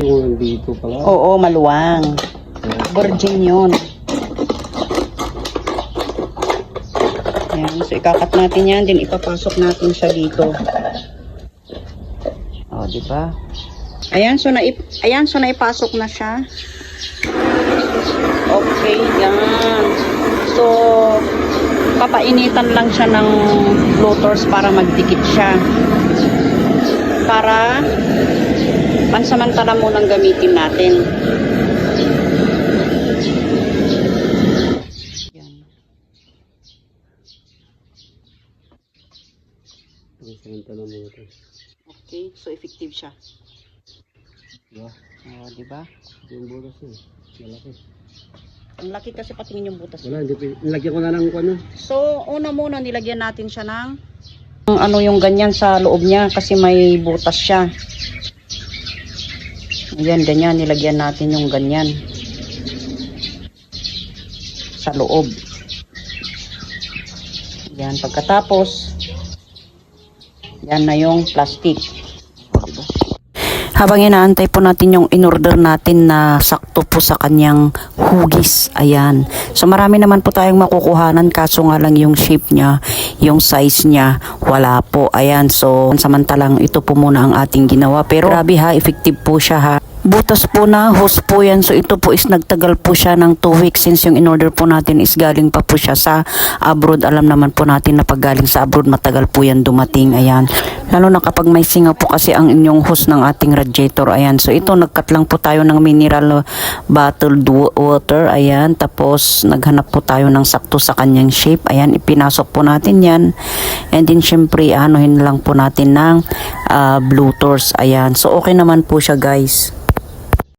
Yung nandito pala. Oo, maluwang. Virgin yun. Ayan, so ikakat natin yan, din ipapasok natin siya dito. O, di ba? Ayan, so na ayan, so naipasok na siya. Okay, yan. So, papainitan lang siya ng floaters para magdikit siya. Para pansamantala munang gamitin natin. Yan. Pansamantala mo ito. Okay, so effective siya. Diba? O, di ba? Yung butas niya. Malaki. Ang laki kasi patingin yung butas. Wala, hindi. Nilagyan ko na lang kung ano. So, una muna nilagyan natin siya ng ano yung ganyan sa loob niya kasi may butas siya. Ayan, ganyan. Nilagyan natin yung ganyan. Sa loob. Yan, pagkatapos, yan na yung plastic. Habang inaantay po natin yung in-order natin na sakto po sa kanyang hugis. Ayan. So marami naman po tayong makukuhanan kaso nga lang yung shape niya, yung size niya, wala po. Ayan. So samantalang ito po muna ang ating ginawa. Pero grabe ha, effective po siya ha. Butas po na, host po yan. So ito po is nagtagal po siya ng 2 weeks since yung in-order po natin is galing pa po siya sa abroad. Alam naman po natin na pag galing sa abroad, matagal po yan dumating. Ayan. Lalo na kapag may singaw po kasi ang inyong host ng ating radiator. Ayan. So ito, nagkat lang po tayo ng mineral bottled wa- water. Ayan. Tapos naghanap po tayo ng sakto sa kanyang shape. Ayan. Ipinasok po natin yan. And then syempre, anuhin lang po natin ng uh, blue torch. Ayan. So okay naman po siya guys.